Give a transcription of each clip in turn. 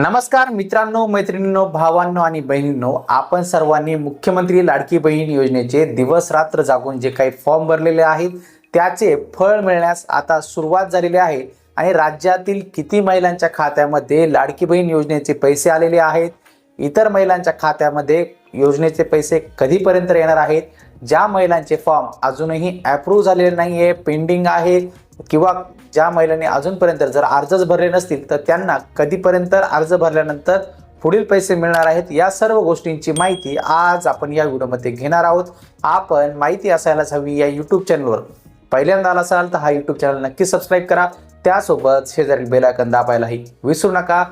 नमस्कार मित्रांनो मैत्रिणींनो भावांनो आणि बहिणींनो आपण सर्वांनी मुख्यमंत्री लाडकी बहीण योजनेचे दिवस रात्र जागून जे काही फॉर्म भरलेले आहेत त्याचे फळ मिळण्यास आता सुरुवात झालेली आहे. आणि राज्यातील किती महिलांच्या खात्यामध्ये लाडकी बहीण योजनेचे पैसे आलेले आहेत इतर महिलांच्या खात्यामध्ये योजनेचे पैसे कधीपर्यंत येणार आहेत ज्या महिलांचे फॉर्म अजूनही अप्रूव्ह झालेले नाही आहे पेंडिंग आहे किंवा ज्या महिलांनी अजूनपर्यंत जर अर्जच भरले नसतील तर त्यांना कधीपर्यंत अर्ज भरल्यानंतर पुढील पैसे मिळणार आहेत? या सर्व गोष्टींची माहिती आज आपण या व्हिडिओमध्ये घेणार आहोत. आपण माहिती असायलाच हवी या यूट्यूब चॅनलवर पहिल्यांदा आला असाल तर हा यूट्यूब चॅनल नक्की सबस्क्राईब करा. त्यासोबत शेजारील बेलायकन दाबायलाही विसरू नका.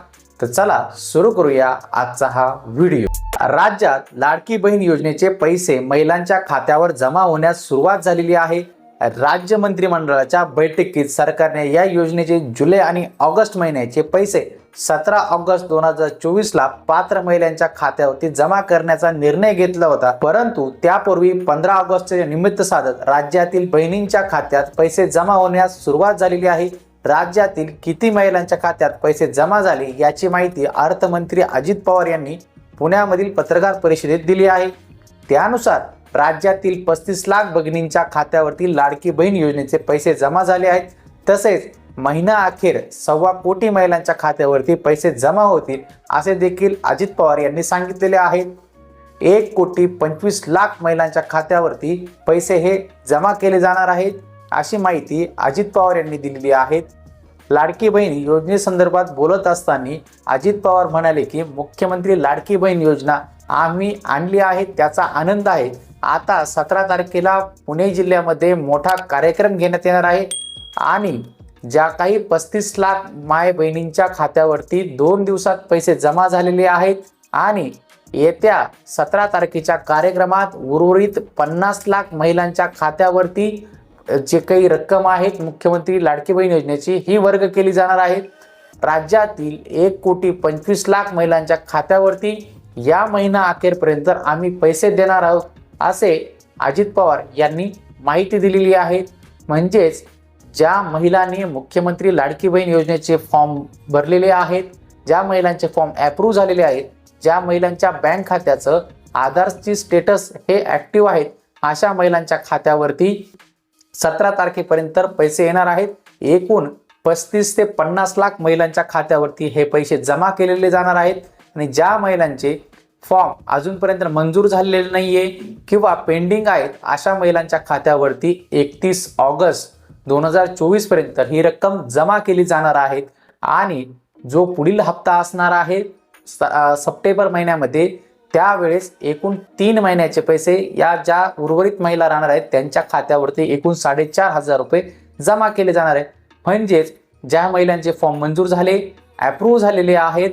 तर चला सुरू करूया आजचा हा व्हिडिओ. राज्यात लाडकी बहीण योजनेचे पैसे महिलांच्या खात्यावर जमा होण्यास सुरुवात झालेली आहे. राज्य मंत्रिमंडळाच्या बैठकीत सरकारने या योजनेचे जुलै आणि ऑगस्ट महिन्याचे पैसे सतरा ऑगस्ट दोन हजार चोवीसला पात्र महिलांच्या खात्यावरती जमा करण्याचा निर्णय घेतला होता. परंतु त्यापूर्वी पंधरा ऑगस्टचे निमित्त साधत राज्यातील बहिणींच्या खात्यात पैसे जमा होण्यास सुरुवात झालेली आहे. राज्यातील किती महिलांच्या खात्यात पैसे जमा झाले याची माहिती अर्थमंत्री अजित पवार यांनी पुण्यामधील पत्रकार परिषदेत दिली आहे. त्यानुसार राज्यातील पस्तीस लाख भगिनींच्या खात्यावरती लाडकी बहीण योजनेचे पैसे जमा झाले आहेत. तसेच महिना अखेर सव्वा कोटी महिलांच्या खात्यावरती पैसे जमा होतील असे देखील अजित पवार यांनी सांगितलेले आहे. एक कोटी पंचवीस लाख महिलांच्या खात्यावरती पैसे हे जमा केले जाणार आहेत अशी माहिती अजित पवार यांनी दिलेली आहे. लाडकी बहीण योजनेसंदर्भात बोलत असताना अजित पवार म्हणाले की मुख्यमंत्री लाडकी बहीण योजना आम्ही आणली आहे त्याचा आनंद आहे. आता सतरा तारखेला पुणे जिल्ह्यामध्ये मोठा कार्यक्रम घेण्यात येणार आहे. आणि ज्या काही पस्तीस लाख माय बहिणींच्या खात्यावरती दोन दिवसात पैसे जमा झालेले आहेत आणि येत्या सतरा तारखेच्या कार्यक्रमात उर्वरित पन्नास लाख महिलांच्या खात्यावरती जे काही रक्कम आहेत मुख्यमंत्री लाडकी बहीण योजनेची ही वर्ग केली जाणार आहे. राज्यातील एक कोटी पंचवीस लाख महिलांच्या खात्यावरती या महिना अखेरपर्यंत आम्ही पैसे देणार आहोत. असे अजित पवार यांनी माहिती दिलेली आहे. म्हणजेच ज्या महिलांनी मुख्यमंत्री लाडकी बहीण योजनेचे फॉर्म भरलेले आहेत ज्या महिलांचे फॉर्म अप्रूव्ह झालेले आहेत ज्या महिलांच्या बँक खात्याचं आधारची स्टेटस हे ॲक्टिव्ह आहेत अशा महिलांच्या खात्यावरती सतरा तारखेपर्यंत पैसे येणार आहेत. एकूण पस्तीस ते पन्नास लाख महिलांच्या खात्यावरती हे पैसे जमा केलेले जाणार आहेत. आणि ज्या महिलांचे फॉर्म अजूनपर्यंत मंजूर झालेले नाही आहे किंवा पेंडिंग आहेत अशा महिलांच्या खात्यावरती एकतीस ऑगस्ट दोन हजार चोवीसपर्यंत ही रक्कम जमा केली जाणार आहे आणि जो पुढील हप्ता असणार आहे स- सप्टेंबर महिन्यामध्ये त्यावेळेस एकूण तीन महिन्याचे पैसे या ज्या उर्वरित महिला राहणार आहेत त्यांच्या खात्यावरती एकूण साडेचार हजार रुपये जमा केले जाणार आहेत. म्हणजेच ज्या महिलांचे फॉर्म मंजूर झाले अप्रूव्ह झालेले आहेत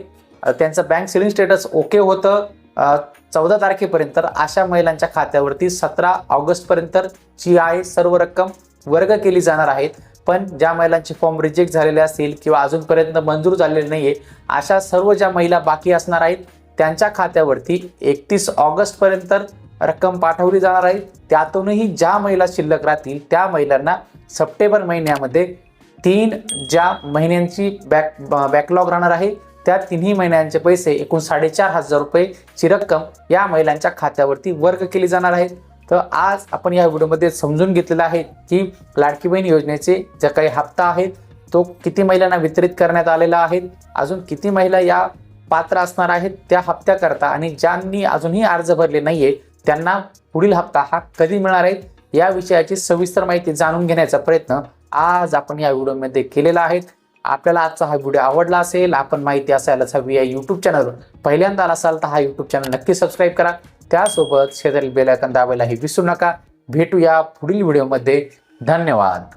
त्यांचं बँक सेलिंग स्टेटस ओके होतं चौदा तारखेपर्यंत अशा महिलांच्या खात्यावरती सतरा ऑगस्टपर्यंत जी आहे सर्व रक्कम वर्ग केली जाणार आहेत पण ज्या महिलांचे फॉर्म रिजेक्ट झालेले असतील किंवा अजूनपर्यंत मंजूर झालेले आहे अशा सर्व ज्या महिला बाकी असणार आहेत त्यांच्या खात्यावरती एकतीस ऑगस्टपर्यंत रक्कम पाठवली जाणार आहे. त्यातूनही ज्या महिला शिल्लक राहतील त्या महिलांना सप्टेंबर महिन्यामध्ये तीन ज्या महिन्यांची बॅक बॅकलॉग राहणार आहे त्या तिन्ही महिन्यांचे पैसे एकूण साडेचार हजार रुपयेची रक्कम या महिलांच्या खात्यावरती वर्ग केली जाणार आहे. तर आज आपण या व्हिडिओमध्ये समजून घेतलेलं आहे की लाडकी बहीण योजनेचे जे काही हप्ता आहेत तो किती महिलांना वितरित करण्यात आलेला आहे अजून किती महिला या पात्र असणार आहेत त्या हप्त्याकरता आणि ज्यांनी अजूनही अर्ज भरले नाहीये त्यांना पुढील हप्ता हा कधी मिळणार आहे या विषयाची सविस्तर माहिती जाणून घेण्याचा प्रयत्न आज आपण या व्हिडिओमध्ये केलेला आहे. आपल्याला आजचा हा व्हिडिओ आवडला असेल आपण माहिती असायलाच हवी या यूट्यूब चॅनलवर पहिल्यांदा असाल तर हा यूट्यूब चॅनल नक्की सबस्क्राईब करा. त्यासोबत शेजारी बेलायकन दाबायलाही विसरू नका. भेटूया पुढील व्हिडिओमध्ये धन्यवाद.